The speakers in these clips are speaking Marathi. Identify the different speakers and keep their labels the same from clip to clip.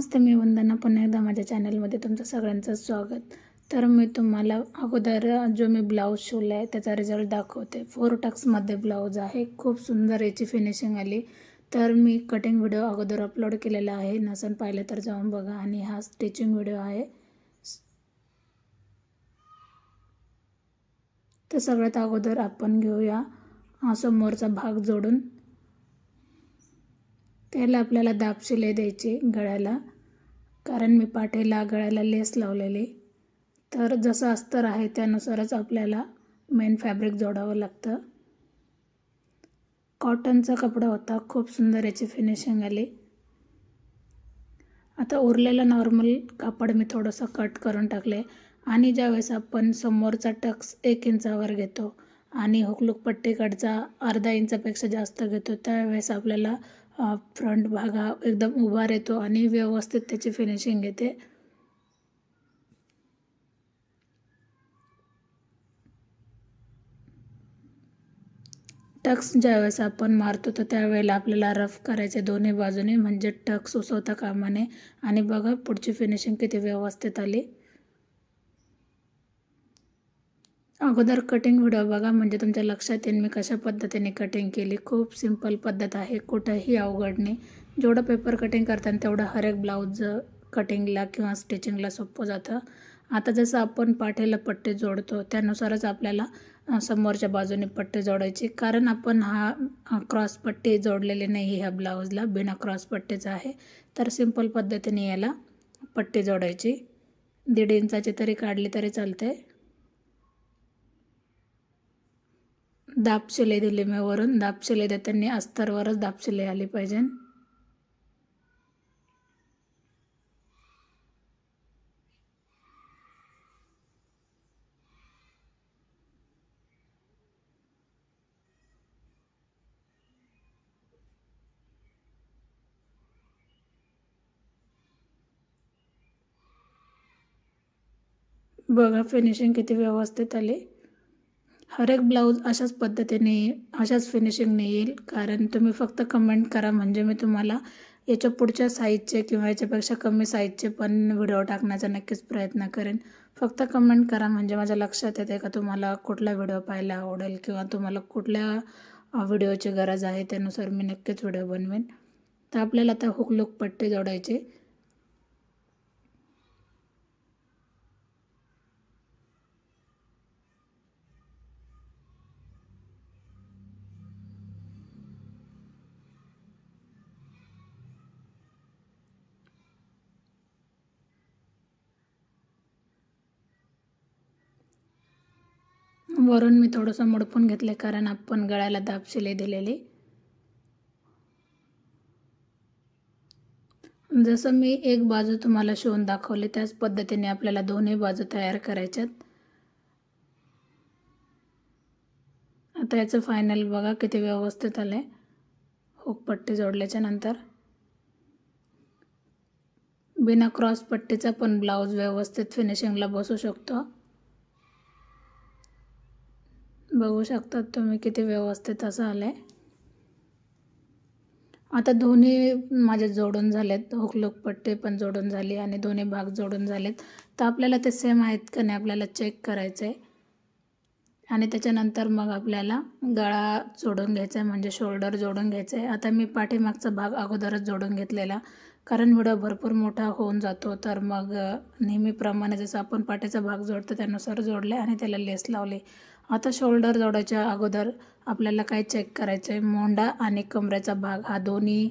Speaker 1: नमस्ते मी वंदना. पुन्हा एकदा माझ्या चॅनलमध्ये तुमचं सगळ्यांचं स्वागत. तर मी तुम्हाला अगोदर जो मी ब्लाऊज शिवला आहे त्याचा रिझल्ट दाखवते. फोर टक्समध्ये ब्लाऊज आहे. खूप सुंदर याची फिनिशिंग आली. तर मी कटिंग व्हिडिओ अगोदर अपलोड केलेला आहे. नसून पाहिलं तर जाऊन बघा. आणि हा स्टिचिंग व्हिडिओ आहे. तर सगळ्यात अगोदर आपण घेऊया. हा समोरचा भाग जोडून. त्याला आपल्याला दाबशिले द्यायचे द्यायची गळ्याला. कारण मी पाठीला गळ्याला लेस लावलेली. तर जसं अस्तर आहे त्यानुसारच आपल्याला मेन फॅब्रिक जोडावं लागतं. कॉटनचा कपडा होता खूप सुंदर याची फिनिशिंग आली. आता उरलेलं नॉर्मल कापड मी थोडंसं कट करून टाकले. आणि ज्यावेळेस आपण समोरचा टक्स एक इंचावर घेतो आणि हुकलूक पट्टीकडचा अर्धा इंचापेक्षा जास्त घेतो त्यावेळेस आपल्याला फ्रंट भाग हा एकदम उभा येतो आणि व्यवस्थित त्याची फिनिशिंग येते टक्स ज्यावेळेस आपण मारतो तर त्यावेळेला आपल्याला रफ करायचे दोन्ही बाजूने म्हणजे टक्स उसवता कामाने. आणि बघा पुढची फिनिशिंग किती व्यवस्थित आली. अगोदर कटिंग व्हिडिओ बघा म्हणजे तुमच्या लक्षात येईल मी कशा पद्धतीने कटिंग केली. खूप सिंपल पद्धत आहे कुठंही अवघड नाही. जेवढं पेपर कटिंग करताना तेवढं हर एक ब्लाऊज कटिंगला किंवा स्टिचिंगला सोपं जातं. आता जसं आपण पाठीला पट्टे जोडतो त्यानुसारच आपल्याला समोरच्या बाजूने पट्टे जोडायचे. कारण आपण हा क्रॉस पट्टी जोडलेली नाही ह्या ब्लाऊजला बिना क्रॉस पट्टीचा आहे. तर सिंपल पद्धतीने याला पट्टी जोडायची. दीड इंचाची तरी काढली तरी चालते दापशिले दिले मी वरून. दापशिले देताना अस्तरवरच दापशिले आले आली पाहिजे. बघा फिनिशिंग किती व्यवस्थित आली. हर एक ब्लाऊज अशाच पद्धतीने अशाच फिनिशिंगने येईल. कारण तुम्ही फक्त कमेंट करा म्हणजे मी तुम्हाला याच्या पुढच्या साईजचे किंवा याच्यापेक्षा कमी साईजचे पण व्हिडिओ टाकण्याचा नक्कीच प्रयत्न करेन. फक्त कमेंट करा म्हणजे माझ्या लक्षात येते का तुम्हाला कुठला व्हिडिओ पाहायला आवडेल किंवा तुम्हाला कुठल्या व्हिडिओची गरज आहे त्यानुसार मी नक्कीच व्हिडिओ बनवेन. तर आपल्याला आता हुकलूक पट्टी जोडायची. वरून मी थोडंसं मडपून घेतले कारण आपण गळ्याला दाब दिलेली. जसं मी एक बाजू तुम्हाला शिवून दाखवली त्याच पद्धतीने आपल्याला दोन्ही बाजू तयार करायच्यात. आता याचं फायनल बघा किती व्यवस्थित आलं आहे हुकपट्टी जोडल्याच्या नंतर. बिना क्रॉस पट्टीचा पण ब्लाऊज व्यवस्थित फिनिशिंगला बसू शकतो. बघू शकतात तुम्ही किती व्यवस्थित असं आलं आहे आता दोन्ही माझे जोडून झालेत. हुकलुक पट्टी पण जोडून झाली आणि दोन्ही भाग जोडून झालेत. तर आपल्याला ते सेम आहेत का नाही आपल्याला चेक करायचं आहे आणि त्याच्यानंतर मग आपल्याला गळा जोडून घ्यायचा आहे म्हणजे शोल्डर जोडून घ्यायचं आहे आता मी पाठीमागचा भाग अगोदरच जोडून घेतलेला. कारण व्हिडिओ भरपूर मोठा होऊन जातो. तर मग नेहमीप्रमाणे जसं आपण पाठीचा भाग जोडतो त्यानुसार जोडले आणि त्याला लेस लावले. आता शोल्डर जोडायच्या अगोदर आपल्याला काय चेक करायचं आहे मोंडा आणि कमरेचा भाग हा दोन्ही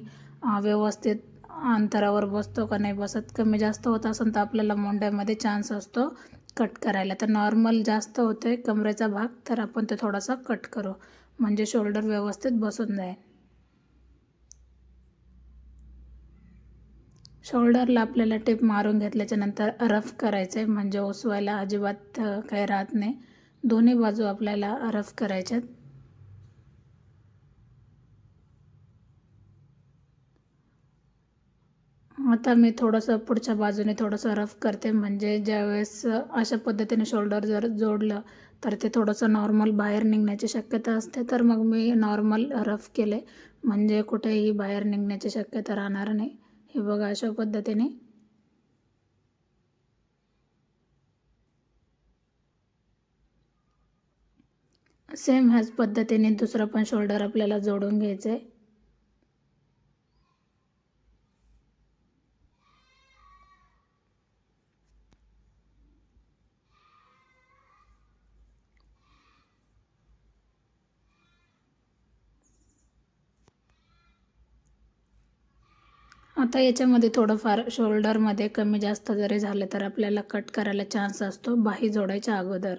Speaker 1: व्यवस्थित अंतरावर बसतो का नाही बसत? कमी जास्त होत असेल तर आपल्याला मोंड्यामध्ये चान्स असतो कट करायला. तर नॉर्मल जास्त होतं आहे कमरेचा भाग तर आपण ते थोडासा कट करू. म्हणजे शोल्डर व्यवस्थित बसून जाईल शोल्डरला आपल्याला टिप मारून घेतल्याच्यानंतर रफ करायचं आहे म्हणजे ओसवायला अजिबात काही राहत नाही. दोन्ही बाजू आपल्याला रफ करायच्यात. आता मी थोडंसं पुढच्या बाजूने थोडंसं रफ करते. म्हणजे ज्यावेळेस अशा पद्धतीने शोल्डर जर जोडलं तर ते थोडंसं नॉर्मल बाहेर निघण्याची शक्यता असते. तर मग मी नॉर्मल रफ केले. म्हणजे कुठेही बाहेर निघण्याची शक्यता राहणार नाही. हे बघा अशा पद्धतीने सेम ह्याच पद्धतीने दुसरं पण शोल्डर आपल्याला जोडून घ्यायचं आहे आता याच्यामध्ये थोडंफार शोल्डरमध्ये कमी जास्त जरी झालं तर आपल्याला कट करायला चान्स असतो. बाही जोडायच्या अगोदर.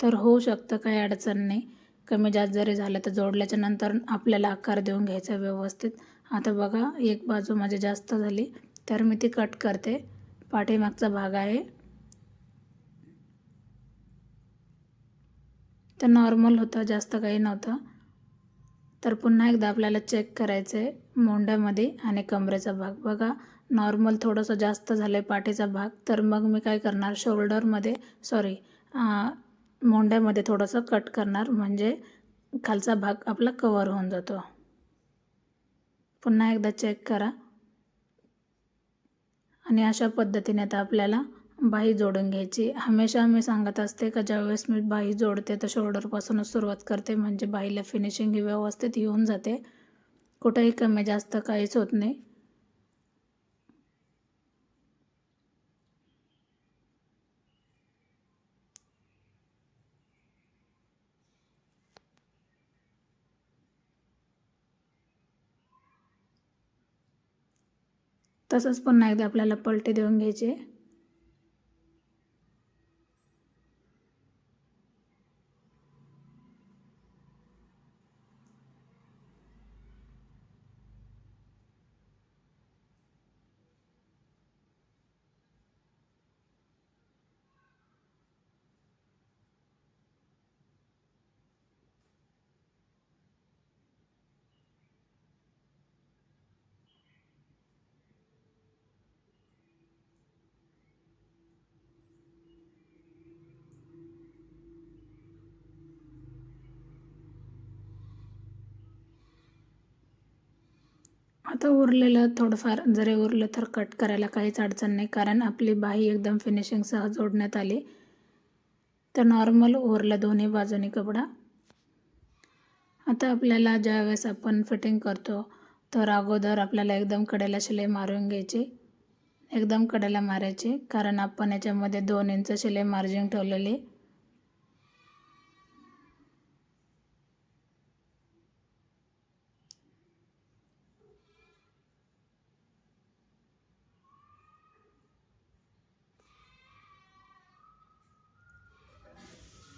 Speaker 1: तर होऊ शकतं काही अडचण नाही. कमी जास्त जरी झालं तर जोडल्याच्या नंतर आपल्याला आकार देऊन घ्यायचा व्यवस्थित. आता बघा एक बाजू माझी जास्त झाली तर मी ती कट करते. पाठीमागचा भाग आहे. तर नॉर्मल होतं जास्त काही नव्हतं. तर पुन्हा एकदा आपल्याला चेक करायचं आहे मोंड्यामध्ये आणि कमरेचा भाग. बघा नॉर्मल थोडंसं जास्त झालं आहे पाठीचा भाग तर मग मी काय करणार? शोल्डरमध्ये सॉरी मोंड्यामध्ये थोडंसं कट करणार म्हणजे खालचा भाग आपला कवर होऊन जातो. पुन्हा एकदा चेक करा. आणि अशा पद्धतीने आता आपल्याला बाही जोडून घ्यायची. हमेशा मी सांगत असते का ज्यावेळेस मी बाही जोडते तर शोल्डरपासूनच सुरुवात करते. म्हणजे बाहीला फिनिशिंग ही व्यवस्थित येऊन जाते. कुठेही कमी जास्त काहीच होत नाही. तसंच पुन्हा एकदा आपल्याला पलटे देऊन घ्यायचे आता उरलेलं थोडंफार जरी उरलं तर कट करायला काहीच अडचण नाही कारण आपली बाही एकदम फिनिशिंगसह जोडण्यात आली. तर नॉर्मल उरलं दोन्ही बाजूनी कपडा. आता आपल्याला ज्यावेळेस आपण फिटिंग करतो तर अगोदर आपल्याला एकदम कडेला शिलाई मारून घ्यायची. एकदम कडेला मारायची कारण आपण याच्यामध्ये दोन इंच शिलाई मार्जिन ठेवलेली.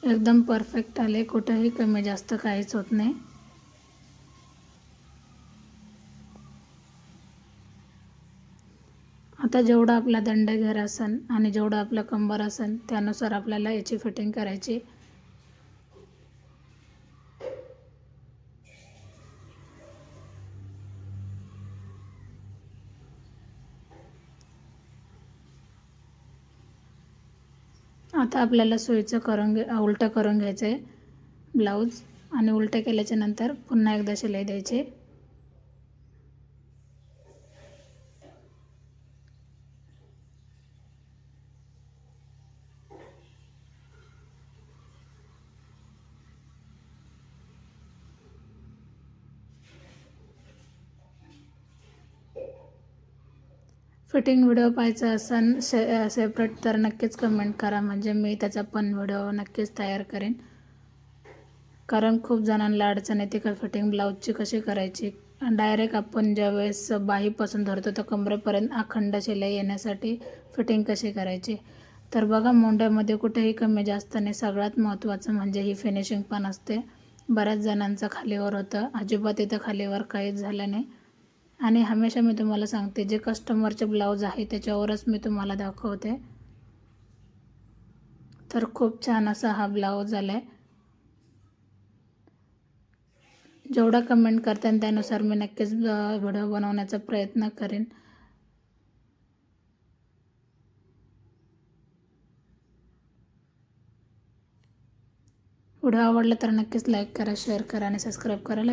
Speaker 1: एकदम परफेक्ट आले. कुठंही कमी जास्त काहीच होत नाही. आता जेवढा आपला दंडघेर असन आणि जेवढं आपलं कंबर असन त्यानुसार आपल्याला याची फिटिंग करायची. आता आपल्याला सोयीचं करून घे उलटं करून घ्यायचं आहे ब्लाऊज. आणि उलटं केल्याच्यानंतर पुन्हा एकदा शिलाई द्यायची. फिटिंग व्हिडिओ पाहायचा असेल से सेपरेट तर नक्कीच कमेंट करा. म्हणजे मी त्याचा पण व्हिडिओ नक्कीच तयार करेन. कारण खूप जणांना अडचण येते का फिटिंग ब्लाऊजची कशी करायची? डायरेक्ट आपण ज्यावेळेस बाहीपासून धरतो तर कमरेपर्यंत अखंड शिलाई येण्यासाठी फिटिंग कशी करायची? तर बघा मोंड्यामध्ये कुठेही कमी जास्त नाही. सगळ्यात महत्त्वाचं म्हणजे ही फिनिशिंग पण असते. बऱ्याच जणांचं खालीवर होतं. अजिबात इथं खालीवर काहीच झालं नाही. आणि हमेशा मी तुम्हाला सांगते जे कस्टमरचे ब्लाऊज आहे त्याच्यावरच मी तुम्हाला दाखवते. तर खूप छान असा हा ब्लाऊज आला आहे जेवढा कमेंट करते त्यानुसार मी नक्कीच व्हिडिओ बनवण्याचा प्रयत्न करेन. व्हिडिओ आवडला तर नक्कीच लाईक करा शेअर करा आणि सबस्क्राईब करायला